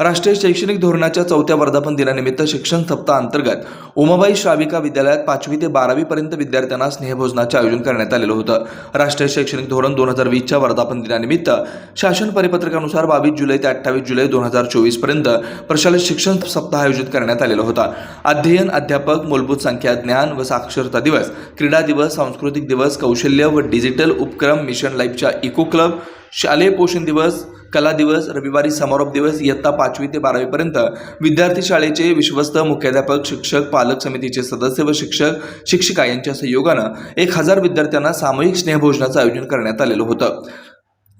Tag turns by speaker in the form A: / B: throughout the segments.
A: राष्ट्रीय शैक्षणिक धोरणाच्या चौथ्या वर्धापन दिनानिमित्त शिक्षण सप्ताह अंतर्गत उमाबाई श्राविका विद्यालयात पाचवी ते बारावी पर्यंत विद्यार्थ्यांना स्नेहभोजनाचे आयोजन करण्यात आलेलं होतं. राष्ट्रीय शैक्षणिक धोरण दोन हजार वीसच्या वर्धापन दिनानिमित्त शासन परिपत्रकानुसार बावीस जुलै ते अठ्ठावीस जुलै दोन हजार चोवीसपर्यंत प्रशालेत शिक्षण सप्ताह आयोजित करण्यात आलेला होता. अध्ययन अध्यापक मूलभूत संख्या ज्ञान व साक्षरता दिवस क्रीडा दिवस सांस्कृतिक दिवस कौशल्य व डिजिटल उपक्रम मिशन लाईफच्या इको क्लब शालेय पोषण दिवस कला दिवस रविवारी समारोप दिवस इयत्ता पाचवी ते बारावीपर्यंत. विद्यार्थी शाळेचे विश्वस्त मुख्याध्यापक शिक्षक पालक समितीचे सदस्य व शिक्षक शिक्षिका यांच्या सहयोगानं एक हजार विद्यार्थ्यांना सामूहिक स्नेहभोजनाचं आयोजन करण्यात आलेलं होतं.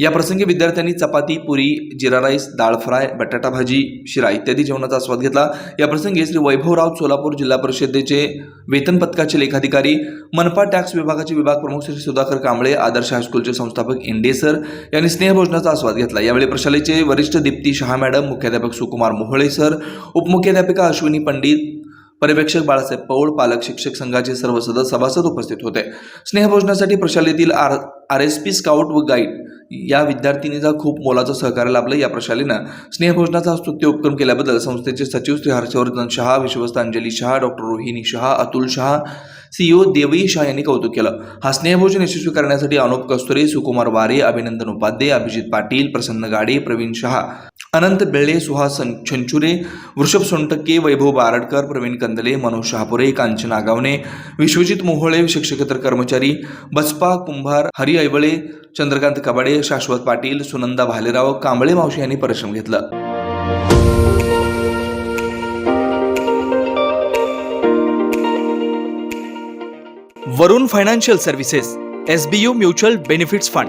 A: या प्रसंगी विद्यार्थ्यांनी चपाती पुरी जिरा राईस डाळ फ्राय बटाटा भाजी शिरा इत्यादी जेवणाचा आस्वाद घेतला. या प्रसंगी श्री वैभवराव सोलापूर जिल्हा परिषदेचे वेतन पथकाचे लेखाधिकारी मनपा टॅक्स विभागाचे विभाग प्रमुख श्री सुधाकर कांबळे आदर्श हायस्कूलचे संस्थापक इंडे सर यांनी स्नेहभोजनाचा आस्वाद घेतला. यावेळी प्रशालेचे वरिष्ठ दीप्ती शहा मॅडम मुख्याध्यापक सुकुमार मोहळे सर उपमुख्याध्यापिका अश्विनी पंडित पर्यवेक्षक बाळासाहेब पौळ पालक शिक्षक संघाचे सर्व सदस्य सभासद उपस्थित होते. स्नेहभोजनासाठी प्रशालेतील R R S P scout व गाईड या विद्यार्थिनीचा खूप मोलाचं सहकार्य लाभलं या प्रशालेनं. स्नेहभोजनाचा स्तुत्य उपक्रम केल्याबद्दल संस्थेचे सचिव श्री हर्षवर्धन शहा विश्वस्त अंजली शहा डॉक्टर रोहिणी शहा अतुल शहा सीईओ देवई शहा यांनी कौतुक केलं. हा स्नेहभोजन यशस्वी करण्यासाठी अनुप कस्तुरे सुकुमार वारे अभिनंदन उपाध्ये अभिजित पाटील प्रसन्न गाडे प्रवीण शहा अनंत बेळे सुहास सं- छंचुरे वृषभ सोनटक्के वैभव बारडकर प्रवीण कंदले मनोज शहापुरे कांचन आगावणे विश्वजित मोहोळे शिक्षकेतर कर्मचारी बसपा कुंभार हरी ऐवळे चंद्रकांत कबाडे शाश्वत पाटील सुनंदा भालेराव कांबळे मावशी यांनी परिश्रम घेतलं.
B: Varun financial services S B U mutual benefits fund